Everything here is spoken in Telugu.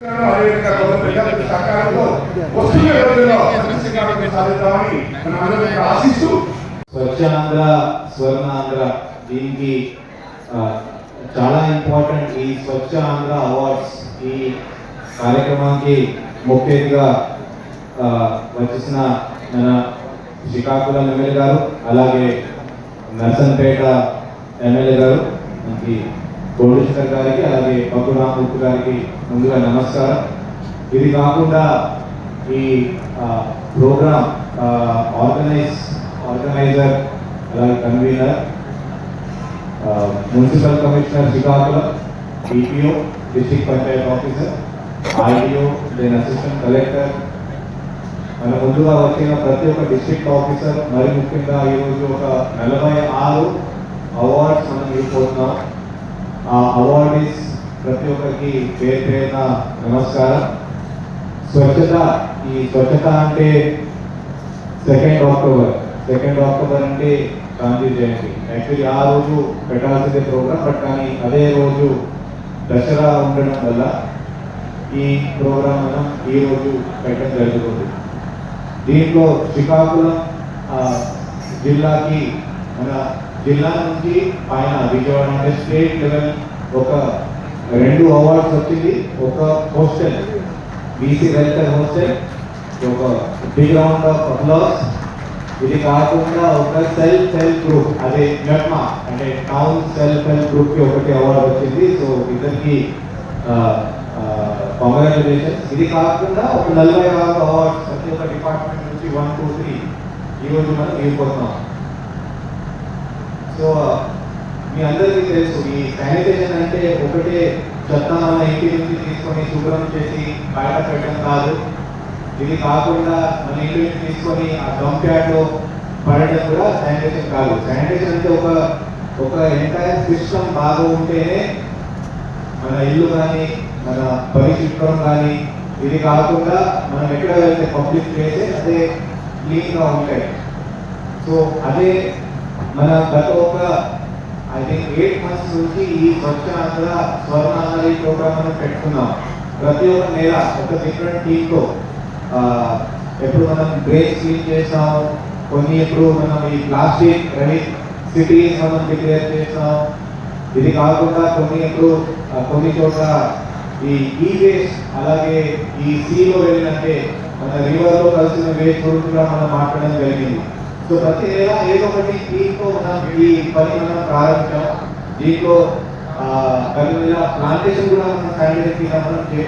అదేవిధంగా వస్తున్న రోజుల్లో సాధిద్దామని ఆశిస్తూ స్వచ్ఛాంధ్ర స్వర్ణాంధ్ర దీనికి చాలా ఇంపార్టెంట్ ఈ స్వచ్ఛ ఆంధ్ర అవార్డ్స్ ఈ కార్యక్రమానికి ముఖ్యంగా వచ్చేసిన మన శ్రీకాకుళం ఎమ్మెల్యే గారు అలాగే నర్సంపేట ఎమ్మెల్యే గారు మనకి కోటేశ్వర్ గారికి అలాగే పప్పు రామూర్తి గారికి ముందుగా నమస్కారం. ఇది కాకుండా ఈ ప్రోగ్రామ్ ఆర్గనైజ్ ఆర్గనైజర్ అలాగే convener municipal commissioner Srikakulam DPO district panchayat officer IDO then assistant collector మన ముందుగా వచ్చిన ప్రతి ఒక్క డిస్ట్రిక్ట్ ఆఫీసర్ మరి ముఖ్యంగా ఈరోజు ఒక నలభై ఆరు అవార్డ్స్ మనం ఇవ్వబోతున్నాం. ఆ అవార్డీస్ ప్రతి ఒక్కరికి పేరు పేరున నమస్కారం. స్వచ్ఛత ఈ స్వచ్ఛత అంటే సెకండ్ అక్టోబర్ సెకండ్ అక్టోబర్ అంటే గాంధీ జయంతి. యాక్చువల్లీ ఆ రోజు పెట్టాల్సిందే ప్రోగ్రామ్ బట్ కానీ అదే రోజు దసరా ఉండడం వల్ల ఈ ప్రోగ్రామ్ మనం ఈ రోజు పెట్టడం జరుగుతుంది. దీంట్లో శ్రీకాకుళం ఆ, జిల్లాకి మన జిల్లా నుంచి పైన విజయవాడ అంటే స్టేట్ లెవెల్ ఒక రెండు అవార్డ్స్ వచ్చింది. ఒక హోస్టల్ బీసీ వెల్ఫేర్ హోస్టల్ ఒక బిగ్ రౌండ్ ఆఫ్ అప్లాస్ ఇది కాకుండా ఒక సెల్ఫ్ హెల్ప్ గ్రూప్ అదే జట్మా అంటే టౌన్ సెల్ఫ్ హెల్ప్ గ్రూప్కి ఒకటి అవార్డు వచ్చింది. సో ఇద్దరికి కంగ్రాచులేషన్స్ ఇది కాకుండా ఒక నలభై నాలుగు అవార్డ్స్ ప్రతి ఒక్క డిపార్ట్మెంట్ నుంచి వన్ టూ త్రీ ఈరోజు మనం ఇవ్వబోతున్నాం సో మీ అందరికీ తెలుసు ఈ శానిటేషన్ అంటే ఒకటే చెత్త మన ఇంటి నుంచి తీసుకొని శుభ్రం చేసి బయట పెట్టడం కాదు. ఇది కాకుండా మన ఇంటి నుంచి తీసుకొని ఆ డంప్ యార్డ్లో పడడం కూడా శానిటేషన్ కాదు. శానిటేషన్ అంటే ఒక ఒక ఎంటైర్ సిస్టమ్ బాగా ఉంటేనే మన ఇల్లు కానీ మన పరిశుభ్రం కానీ ఇది కాకుండా మనం ఎక్కడ వెళ్తే పబ్లిక్ ప్లేసెస్ అదే క్లీన్గా ఉంటాయి. సో అదే మన గత ఒక ఐ థింక్ ఎయిట్ మంత్స్ నుంచి ఈ స్వచ్ఛాంధ్ర స్వర్ణాంధ్ర ఈ ప్రోగ్రామ్ మనం పెట్టుకున్నాం. ప్రతి ఒక్క నెల ఒక డిఫరెంట్ టీంతో ఎప్పుడు మనం గ్రేస్ క్లీన్ చేసాం కొన్ని ఎప్పుడు మనం ఈ ప్లాస్టిక్ రెడీ సిటీస్ మనం డిక్లేర్ చేసాం ఇది కాకుండా కొన్ని ఎప్పుడు కొన్ని చోట్ల ఈ ఈ వేస్ట్ అలాగే ఈ సీలో వెళ్ళినట్టే మన రివర్లో కలిసిన వేస్ట్ గురించి కూడా మనం మాట్లాడడం జరిగింది. సో ప్రతి నెల ఏదో ఒకటి దీంతో మనం ఈ పని మనం ప్రారంభించాం. దీంట్లో ఆ, ప్లాంటేషన్ కూడా మనం శానిటైజ్ మనం చే-